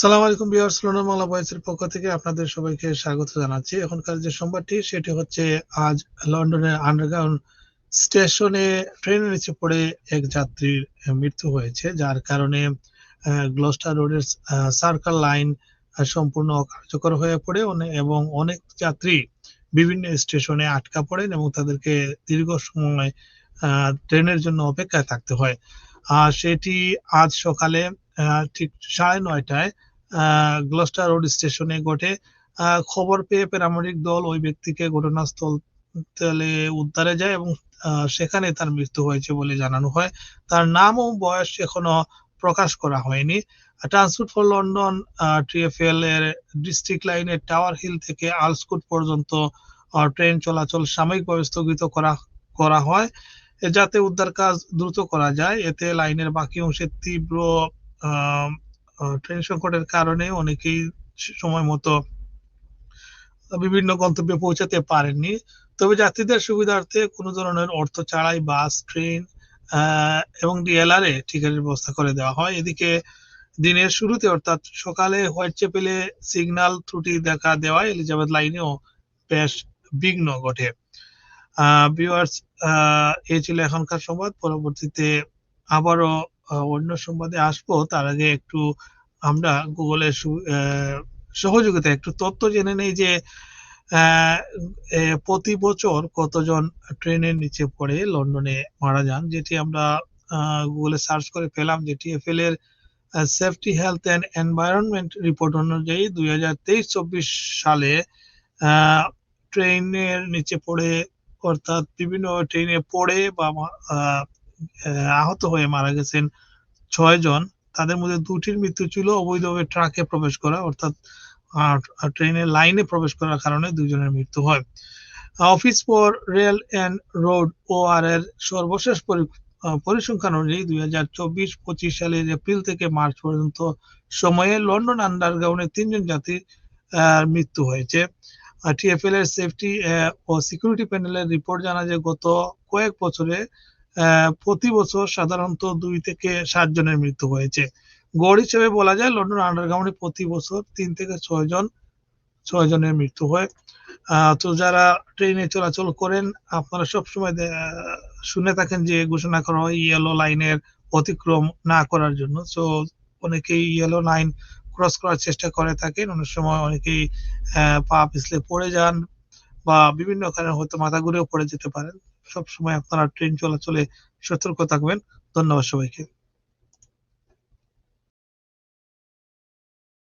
সালাম আলাইকুম বিয়ার্স লন্ডন বাংলা ভয়েসের পক্ষ থেকে আপনাদের সবাইকে স্বাগত জানাচ্ছি। এখনকার যে সংবাদটি, সেটি হচ্ছে আজ লন্ডনের আন্ডারগ্রাউন্ড স্টেশনে ট্রেনের নিচে পড়ে এক যাত্রীর মৃত্যু হয়েছে, যার কারণে গ্লোস্টার রোডের সার্কেল লাইন সম্পূর্ণ কার্যকর হয়ে পড়ে। এবং অনেক যাত্রী বিভিন্ন স্টেশনে আটকা পড়েন এবং তাদেরকে দীর্ঘ সময় ট্রেনের জন্য অপেক্ষায় থাকতে হয়। আর সেটি আজ সকালে ঠিক সাড়ে নয়টায় গ্লোস্টার রোড স্টেশনে ঘটে। খবর পেয়ে প্যারামেডিক দল ওই ব্যক্তিকে ঘটনাস্থল তলে উদ্ধারে যায় এবং সেখানে তার মৃত্যু হয়েছে বলে জানানো হয়। তার নাম ও বয়স এখনও প্রকাশ করা হয়নি। ট্রান্সপোর্ট ফর লন্ডন টিএফএল এর ডিস্ট্রিক্ট লাইনের টাওয়ার হিল থেকে আলস্কুট পর্যন্ত ট্রেন চলাচল সাময়িকভাবে স্থগিত করা করা হয়। যাতে উদ্ধার কাজ দ্রুত করা যায়, এতে লাইনের বাকি অংশে তীব্র ট্রেন সংকটের কারণে অনেকেই সময় মতো বিভিন্ন গন্তব্যে পৌঁছাতে পারেননি। তবে যাত্রীদের সুবিধার্থে কোনো ধরনের অর্থ ছাড়াই বাস, ট্রেন এবং ডিএলআর এ টিকিটের ব্যবস্থা করে দেওয়া হয়। এদিকে দিনের শুরুতে অর্থাৎ সকালে হোয়াইট চ্যাপেলে সিগন্যাল ত্রুটি দেখা দেওয়ায় এলিজাবেথ লাইনেও বেশ বিঘ্ন ঘটে। আহ ভিউয়ার্স আহ এই ছিল এখনকার সংবাদ। পরবর্তীতে আবারও অন্য সংবাদে আসব, তার আগে একটু আমরা গুগলের সহযোগিতা, একটু তথ্য জেনে নেই যে প্রতি বছর কতজন ট্রেনের নিচে পড়ে লন্ডনে মারা যান, যেটি আমরা গুগলে সার্চ করে পেলাম যে টিএফএল এর safety health and environment report অনুযায়ী দুই হাজার তেইশ চব্বিশ সালে ট্রেনের নিচে পড়ে, অর্থাৎ বিভিন্ন ট্রেনে পড়ে বা আহত হয়ে মারা গেছেন ছয় জন। তাদের মধ্যে দুটির মৃত্যু ছিল অবৈধভাবে ট্রাকে প্রবেশ করা, অর্থাৎ ট্রেনের লাইনে প্রবেশ করার কারণে দুজনের মৃত্যু হয়। Office for rail and road O R এর সর্বশেষ পরিসংখ্যান অনুযায়ী দুই হাজার চব্বিশ পঁচিশ সালের এপ্রিল থেকে মার্চ পর্যন্ত সময়ে লন্ডন আন্ডারগ্রাউন্ডে তিনজন যাত্রীর মৃত্যু হয়েছে। টিএফএল এর সেফটি ও সিকিউরিটি প্যানেলের রিপোর্ট জানা যায় গত কয়েক বছরে প্রতি বছর সাধারণত দুই থেকে সাত জনের মৃত্যু হয়েছে। গড় হিসেবে বলা যায়, লন্ডন আন্ডারগ্রাউন্ডে প্রতি বছর তিন থেকে ছয় জন, ছয় জনের মৃত্যু হয়। তো যারা ট্রেনে চলাচল করেন, আপনারা সবসময় শুনে থাকেন যে ঘোষণা করা হয় ইয়েলো লাইনের অতিক্রম না করার জন্য। তো অনেকেই ইয়েলো লাইন ক্রস করার চেষ্টা করে থাকেন। অনেক সময় অনেকেই পা পিছলে পড়ে যান বা বিভিন্ন কারণে হয়তো মাথা ঘুরেও পড়ে যেতে পারেন। সব সময় আপনারা ট্রেন চলাচলে সতর্ক থাকবেন। ধন্যবাদ সবাইকে।